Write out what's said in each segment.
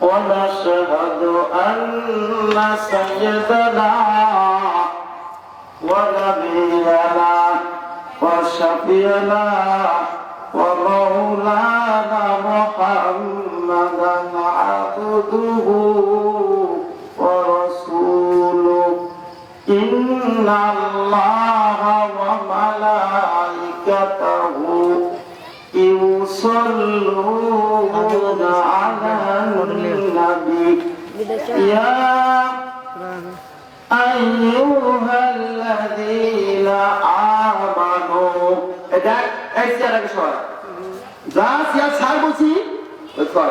ونشهد أن سيدنا ونبينا وشفينا عبده ورسوله إن الله وملائكته يصلون على النبي يا أيها الذين آمنوا এটা এই চেয়ার আগে সবাই যা চেয়ার ছাড় বলছি ওই কর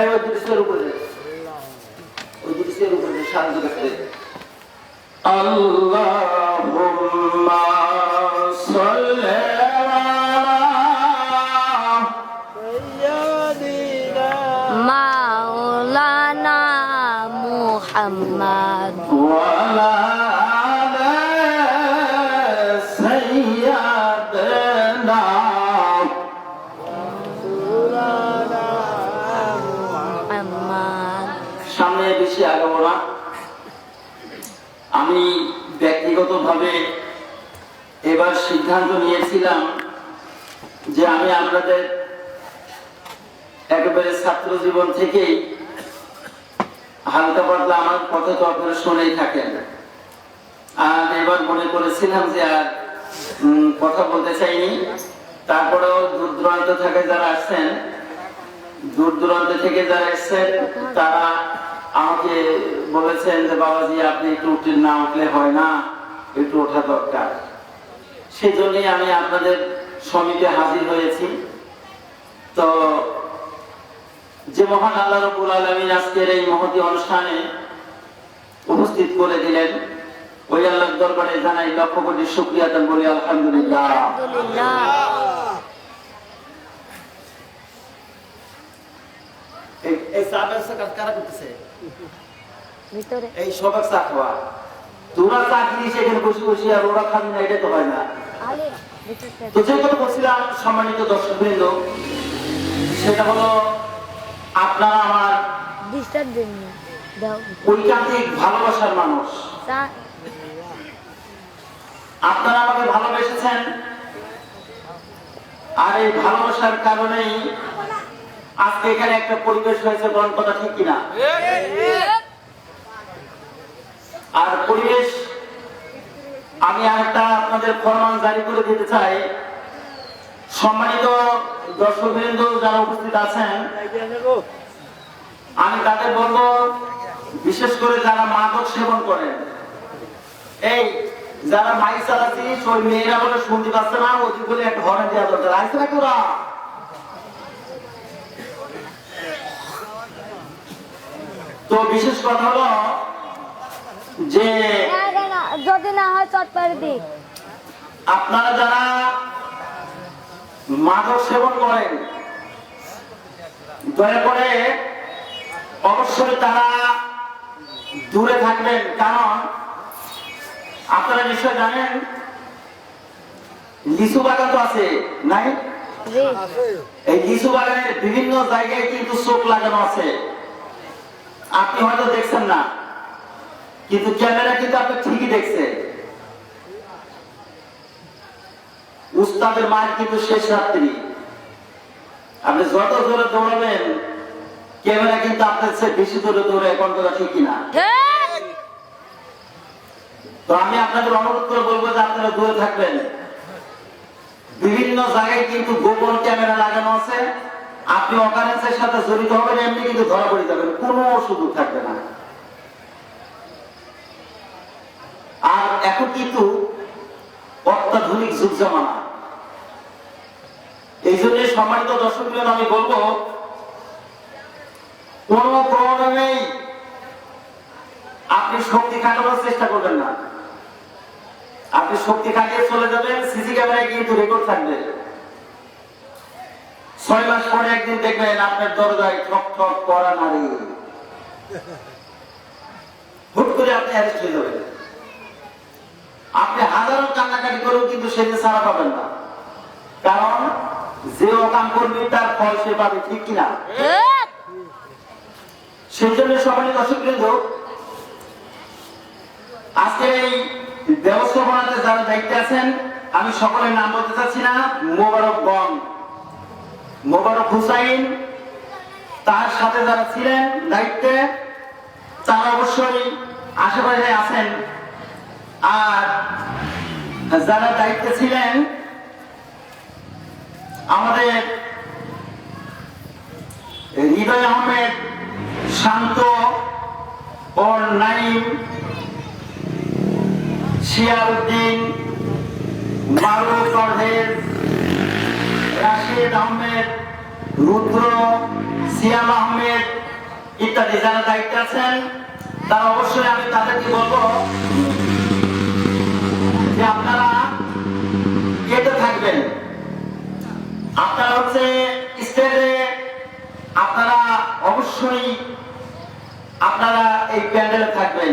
এই ওই দুটি উপরে ওই দুটি উপরে দে, করতে আল্লাহুম্মা সাল্লি মাওলানা মুহাম্মদ। সিদ্ধান্ত নিয়েছিলাম যে আমি আপনাদের একেবারে ছাত্র জীবন থেকেই হালকা পাতলা আমার কথা তো আপনারা শুনেই থাকেন। আর এবার মনে করেছিলাম যে আর কথা বলতে চাইনি। তারপরেও দূর দূরান্ত থেকে যারা আসছেন, দূর দূরান্ত থেকে যারা এসছেন, তারা আমাকে বলেছেন যে, বাবাজি, আপনি একটু উঠে না উঠলে হয় না, একটু ওঠা দরকার। সেই জন্যই আমি আপনাদের সমিতি হাজির হয়েছি। তো যে মহান আল্লাহ রবুল আলমিন আজকের এই মহতি অনুষ্ঠানে উপস্থিত করে দিলেন ওই আল্লাহর দরবারে জানাই লক্ষ কোটি শুক্রিয়া দেন বলি আলহামদুলিল্লাহ। আলহামদুলিল্লাহ। এই- চা কারা করতেছে? ভিতরে। এই সবাক চা খাওয়া। তোরা চা কিনিস এখানে বসে বসে আর ওরা খাবি না এটা তো হয় না। তো যে কথা বলছিলাম সম্মানিত দর্শক বৃন্দ সেটা হলো আপনারা আমার ঐকান্তিক ভালোবাসার মানুষ। আপনারা আমাকে ভালোবেসেছেন আর এই ভালোবাসার কারণেই আজকে এখানে একটা পরিবেশ হয়েছে বরং কথা ঠিক কিনা? আর পরিবেশ, আমি আরেকটা আপনাদের ফরমান জারি করে দিতে চাই। সম্মানিত দর্শকবৃন্দ যারা উপস্থিত আছেন, আমি তাদের বলব, বিশেষ করে যারা মাদক সেবন করেন, এই যারা মাইক চালাচ্ছিস ওই মেয়েরা বলে শুনতে পাচ্ছে না, ওদের বলে একটা হর্ন দেওয়া দরকার। আসছে না তোরা তো বিশেষ কথা হলো যে যদি না হয় চট পারে দি আপনারা যারা মাদক সেবন করেন দয়া করে অবশ্যই তারা দূরে থাকবেন। কারণ আপনারা নিশ্চয় জানেন লিচু বাগান তো আছে নাই? এই লিচু বাগানের বিভিন্ন জায়গায় কিন্তু চোখ লাগানো আছে। আপনি হয়তো দেখছেন না। কিন্তু ক্যামেরা কিন্তু আপনি ঠিকই দেখছে উস্তাদের মায়ের কিন্তু শেষ রাত্রি। আপনি যত জোরে দৌড়াবেন ক্যামেরা কিন্তু আপনার চেয়ে বেশি দূরে দূরে কোন কথা ঠিক কিনা? তো আমি আপনাদের অনুরোধ করে বলব যে আপনারা দূরে থাকবেন। বিভিন্ন জায়গায় কিন্তু গোপন ক্যামেরা লাগানো আছে। আপনি অকারেন্সের সাথে জড়িত হবেন এমনি কিন্তু ধরা পড়ে যাবেন। কোনো সুযোগ থাকবে না আর এখন কিন্তু অত্যাধুনিক যুগ জামানা। এই জন্য সম্মানিত দর্শক আমি বলব, কোন প্রণামেই আপনি শক্তি খাটানোর চেষ্টা করবেন না। আপনি শক্তি খাটিয়ে চলে যাবেন, সিসি ক্যামেরায় কিন্তু রেকর্ড থাকবে। ছয় মাস পরে একদিন দেখবেন আপনার দরজায় ঠক ঠক করা নারী। হুট করে আপনি অ্যারেস্ট হয়ে যাবেন। আপনি হাজারো কান্নাকাটি করেও কিন্তু সেদিন ছাড়া পাবেন না। কারণ যে অকাম করবি তার ফল সে পাবে ঠিক কিনা? সেই জন্য সবাই দর্শক বৃন্দ আজকে এই ব্যবস্থাপনাতে যারা দায়িত্বে আছেন আমি সকলের নাম বলতে চাচ্ছি না মোবারক বন। মোবারক হুসাইন তার সাথে যারা ছিলেন দায়িত্বে তারা অবশ্যই আশেপাশে আছেন। আর যারা দায়িত্বে ছিলেন, আমাদের হৃদয় আহমেদ, শান্ত ও নাইম শিয়াউদ্দিন রাশিদ আহমেদ, রুদ্র, সিয়াম আহমেদ ইত্যাদি যারা দায়িত্বে আছেন, তারা অবশ্যই আমি তাদেরকে বলব যে আপনারা কেটে থাকবেন। আপনারা হচ্ছে স্টেজে আপনারা অবশ্যই আপনারা এই প্যান্ডেলে থাকবেন।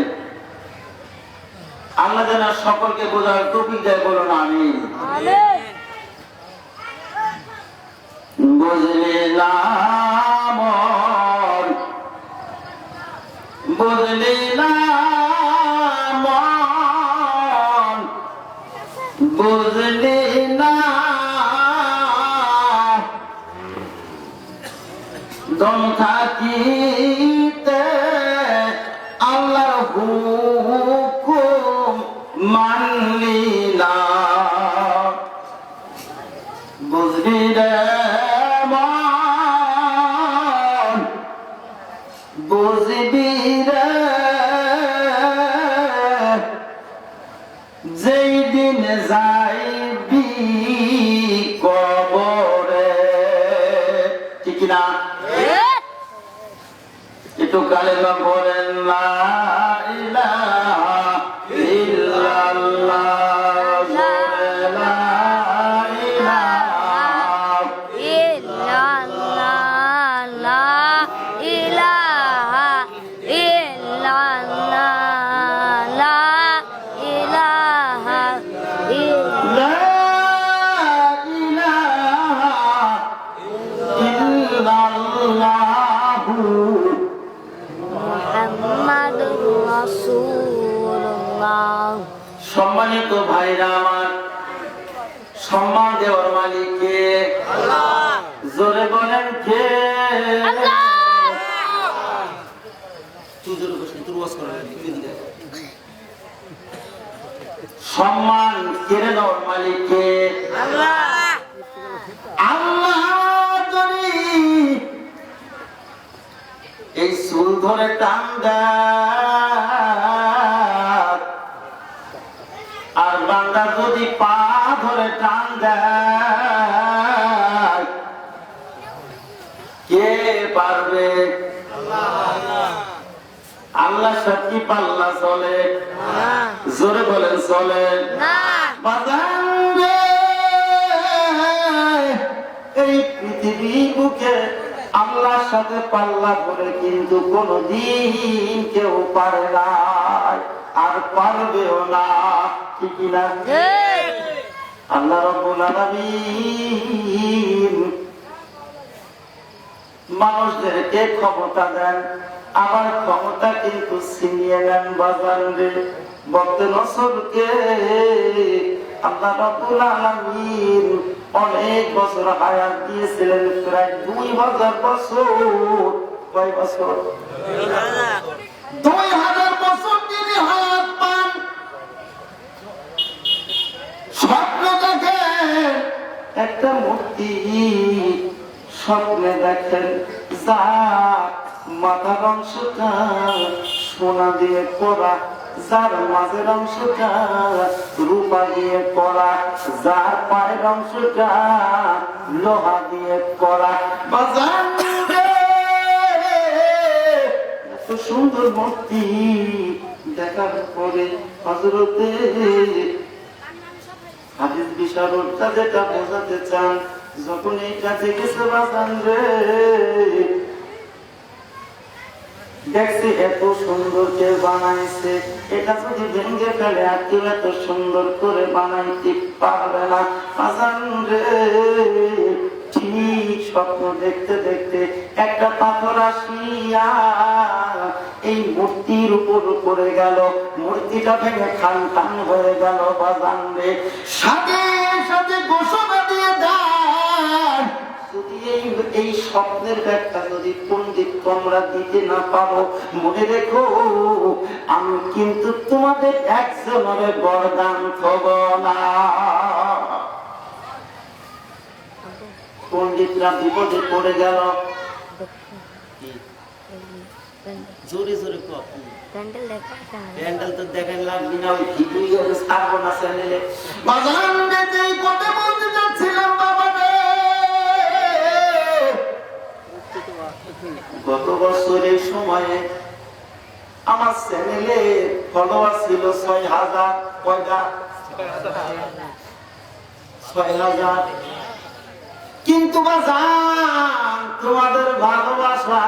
আল্লাহ যেন সকলকে বোঝার তৌফিক দেয় বলুন আমি বুঝলি না দম থাকিতে আল্লাহর হুকুম মানলি না। বুঝলি রে বুঝবি রে যেই দিন যাইবি একটু কালেমা বলেন লা ইলাহা সম্মানিত ভাইরা আমার। সম্মান দেওয়ার মালিক কে জোরে বলেন কে? সম্মান কেড়ে নেওয়ার মালিক কে আল্লাহ এই চুল ধরে টান দেয়, আর বান্দা যদি পা ধরে টান কে পারবে? আল্লাহ সত্যি পাল্লা চলে। জোরে বলেন, চলে। এই পৃথিবী বুকে আল্লাহর সাথে পাল্লা করে কিন্তু কোনদিন কেউ পারে না আর পারবেও না। ঠিক না ঠিক আল্লাহ রব্বুল আলামিন ক্ষমতা দেন। আমার ক্ষমতা কিন্তু ছিনিয়ে নেন বাজান রে। বক্ত নসরকে আল্লাহ রব্বুল আলামিন অনেক বছর হায়াত দিয়েছিলেন, প্রায় দুই হাজার বছর। কয় বছর? দুই হাজার বছর তিনি হায়াত পান স্বপ্ন দেখেন একটা মূর্তি স্বপ্নে দেখেন। যা মাথার অংশটা সোনা দিয়ে করা যার মাঝের অংশটা রূপা দিয়ে করা যার পায়ের অংশটা লোহা দিয়ে করা বাজার এত সুন্দর মূর্তি দেখার পরে হজরতে হাদিস বিশারদটা যেটা বোঝাতে চান যখন এইটা দেখেছে বাজান রে। দেখছি এত সুন্দর কে বানাইছে, এটা যদি ভেঙে ফেলে আর কেউ এত সুন্দর করে বানাইতে পারবে না। বাজান রে, ঠিক স্বপ্ন দেখতে দেখতে একটা পাথর আসিয়া এই মূর্তির উপর পড়ে গেল, মূর্তিটা ভেঙে খান খান হয়ে গেল বাজান রে। সাথে সাথে ঘোষণা দিয়ে দেন। এই স্বপ্নের ব্যাখ্যা যদি পণ্ডিত তোমরা দিতে না পারো, মনে রেখো, আমি কিন্তু তোমাদের একজনের বরদান থব না। পণ্ডিতরা বিপদে পড়ে গেল। জোরে জোরে প্যান্ডেল দেখা প্যান্ডেল তো দেখেন লাভ বিনা ওই ভিডিও ছাড়বো না চ্যানেলে বাজান যেতে কোটে বলতে যাচ্ছিলাম বাবা রে গত বছরের সময়ে আমার চ্যানেলে ফলোয়ার ছিল ছয় হাজার কয়টা? ছয় হাজার। কিন্তু বাজান তোমাদের ভালোবাসা।